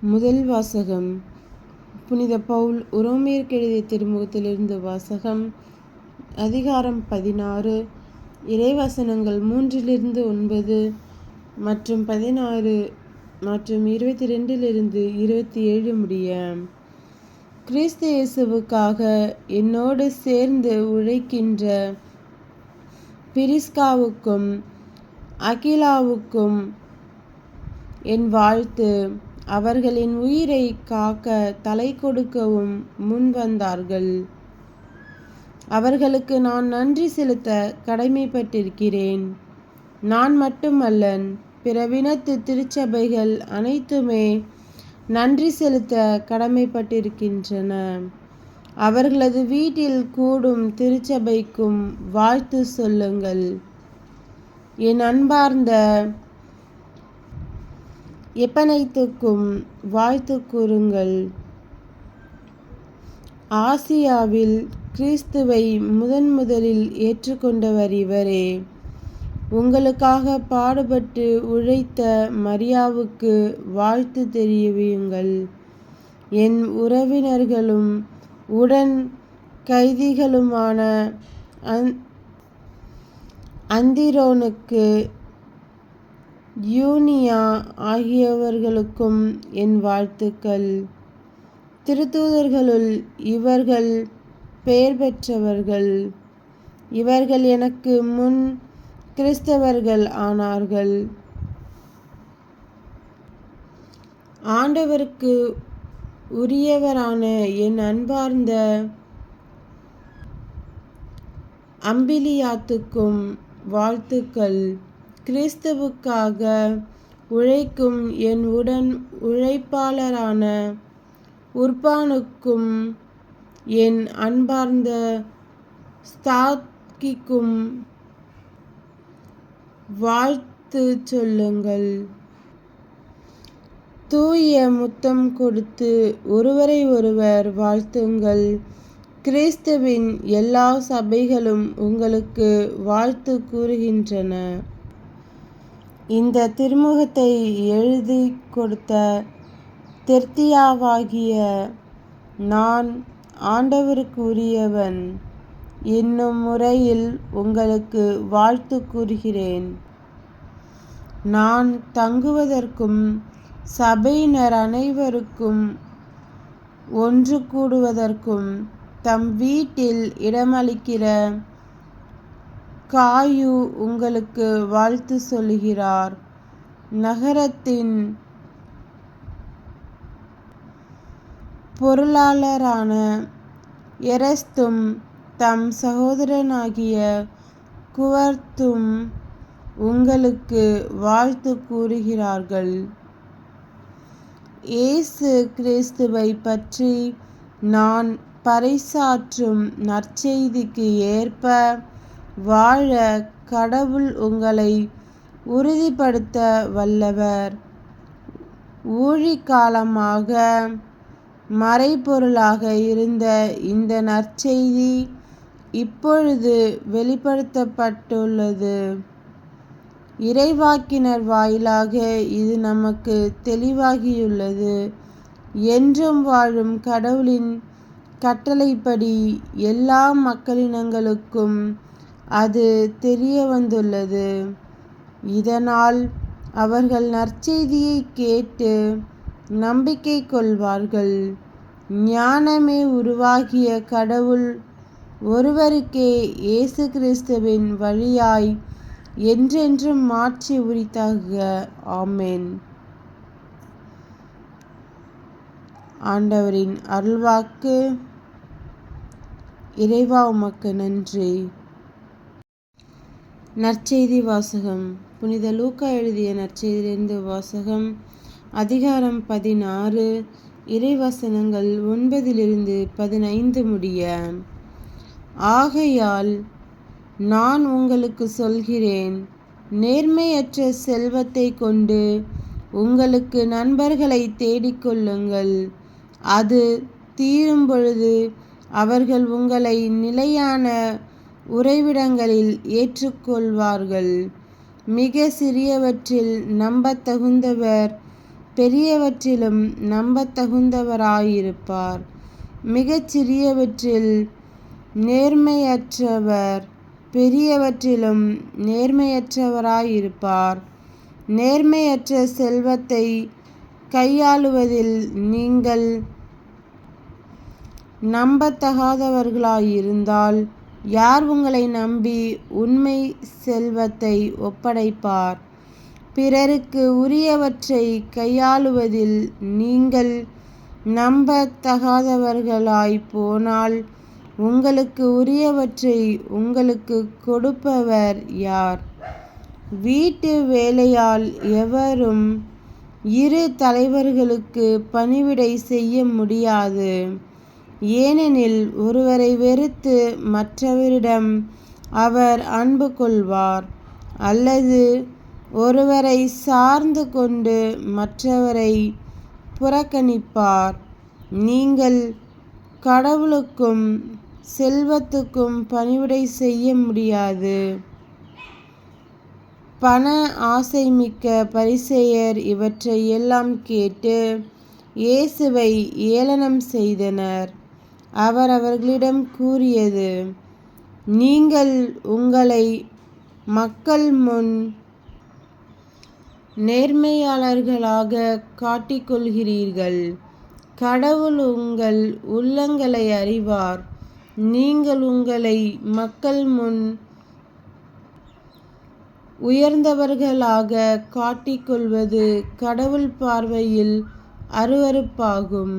முதல் வாசகம். புனித பவுல் உரோமியருக்கு திருமுகத்திலிருந்து வாசகம். அதிகாரம் பதினாறு. இறைவசனங்கள் மூன்றிலிருந்து ஒன்பது மற்றும் பதினாறு மற்றும் இருபத்தி ரெண்டிலிருந்து இருபத்தி ஏழு முடிய. கிறிஸ்து இயேசுவுக்காக என்னோடு சேர்ந்து உழைக்கின்ற பிரிஸ்காவுக்கும் அகிலாவுக்கும் என் வாழ்த்து. அவர்களின் உயிரை காக்க தலை கொடுக்கவும் முன் வந்தார்கள். அவர்களுக்கு நான் நன்றி செலுத்த கடமைப்பட்டிருக்கிறேன். நான் மட்டுமல்லன் பிறவினத்து திருச்சபைகள் அனைத்துமே நன்றி செலுத்த கடமைப்பட்டிருக்கின்றன. அவர்களது வீட்டில் கூடும் திருச்சபைக்கும் வாழ்த்து சொல்லுங்கள். என் அன்பார்ந்த எப்பனைத்துக்கும் வாழ்த்து கூறுங்கள். ஆசியாவில் கிறிஸ்துவை முதன் முதலில் ஏற்றுக்கொண்டவர் இவரே. உங்களுக்காக பாடுபட்டு உழைத்த மரியாவுக்கு வாழ்த்து தெரிவியுங்கள். என் உறவினர்களும் உடன் கைதிகளுமான அந்திரோனுக்கு யூனியா ஆகியவர்களுக்கும் என் வாழ்த்துக்கள். திருத்தூதர்களுள் இவர்கள் பெயர் பெற்றவர்கள். இவர்கள் எனக்கு முன் கிறிஸ்தவர்கள் ஆனார்கள். ஆண்டவருக்கு உரியவரான என் அன்பார்ந்த அம்பிலியாத்துக்கும் வாழ்த்துக்கள். கிறிஸ்துவுக்காக உழைக்கும் என் உடன் உழைப்பாளரான உர்பானுக்கும் என் அன்பார்ந்த ஸ்தாக்கிக்கும் வாழ்த்து சொல்லுங்கள். தூய முத்தம் கொடுத்து ஒருவரை ஒருவர் வாழ்த்துங்கள். கிறிஸ்துவின் எல்லா சபைகளும் உங்களுக்கு வாழ்த்து கூறுகின்றன. இந்த திருமுகத்தை எழுதி கொடுத்த தெர்த்தியாவாகிய நான் ஆண்டவருக்கு உரியவன் என்னும் முறையில் உங்களுக்கு வாழ்த்து கூறுகிறேன். நான் தங்குவதற்கும் சபையினர் அனைவருக்கும் ஒன்று கூடுவதற்கும் தம் வீட்டில் இடமளிக்கிற காயு உங்களுக்கு வாழ்த்து சொல்கிறார். நகரத்தின் பொருளாளரான எரஸ்தும் தம் சகோதரனாகிய குவர்த்தும் உங்களுக்கு வாழ்த்து கூறுகிறார்கள். இயேசு கிறிஸ்துவை பற்றி நான் பறைசாற்றும் நற்செய்திக்கு ஏற்ப வாழ கடவுள் உங்களை உறுதிப்படுத்த வல்லவர். ஊழிக்காலமாக மறைபொருளாக இருந்த இந்த நற்செய்தி இப்பொழுது வெளிப்படுத்தப்பட்டுள்ளது. இறைவாக்கினர் வாயிலாக இது நமக்கு தெளிவாகியுள்ளது. என்றும் வாழும் கடவுளின் கட்டளைப்படி எல்லா மக்களினங்களுக்கும் அது தெரிய வந்துள்ளது இதனால் அவர்கள் நற்செய்தியை கேட்டு நம்பிக்கை கொள்வார்கள். ஞானமே உருவாகிய கடவுள் ஒருவருக்கே இயேசு கிறிஸ்துவின் வழியாய் என்றென்றும் மாற்றி உரித்தாக ஆமேன். ஆண்டவரின் அருள்வாக்கு. இறைவா உமக்கு நன்றி. நற்செய்தி வாசகம். புனித லூக்கா எழுதிய நற்செய்தியிலிருந்து வாசகம். அதிகாரம் பதினாறு. இறைவசனங்கள் ஒன்பதிலிருந்து பதினைந்து முடிய. ஆகையால் நான் உங்களுக்கு சொல்கிறேன் நேர்மையற்ற செல்வத்தை கொண்டு உங்களுக்கு நண்பர்களை தேடிக்கொள்ளுங்கள் அது தீரும் பொழுது அவர்கள் உங்களை நிலையான உறைவிடங்களில் ஏற்றுக்கொள்வார்கள். மிக சிறியவற்றில் நம்பத்தகுந்தவர் பெரியவற்றிலும் நம்பத்தகுந்தவராயிருப்பார். மிகச் சிறியவற்றில் நேர்மையற்றவர் பெரியவற்றிலும் நேர்மையற்றவராயிருப்பார். நேர்மையற்ற செல்வத்தை கையாளுவதில் நீங்கள் நம்பத்தகாதவர்களாயிருந்தால் யார் உங்களை நம்பி உண்மை செல்வத்தை ஒப்படைப்பார்? பிறருக்கு உரியவற்றை கையாளுவதில் நீங்கள் நம்பத்தகாதவர்களாய் போனால் உங்களுக்கு உரியவற்றை உங்களுக்கு கொடுப்பவர் யார்? வீட்டு வேலையால் எவரும் இரு தலைவர்களுக்கு பணிவிடை செய்ய முடியாது. ஏனெனில் ஒருவரை வெறுத்து மற்றவரிடம் அவர் அன்பு கொள்வார் அல்லது ஒருவரை சார்ந்து கொண்டு மற்றவரை புறக்கணிப்பார். நீங்கள் கடவுளுக்கும் செல்வத்துக்கும் பணிவிடை செய்ய முடியாது. பண ஆசைமிக்க பரிசெயர் இவற்றை எல்லாம் கேட்டு இயேசுவை ஏளனம் செய்தனர். அவர் அவர்களிடம் கூறியது நீங்கள் உங்களை மக்கள் முன் நேர்மையாளர்களாக காட்டிக்கொள்கிறீர்கள். கடவுள் உங்கள் உள்ளங்களை அறிவார். நீங்கள் உங்களை மக்கள் முன் உயர்ந்தவர்களாக காட்டிக்கொள்வது கடவுள் பார்வையில் அருவருப்பாகும்.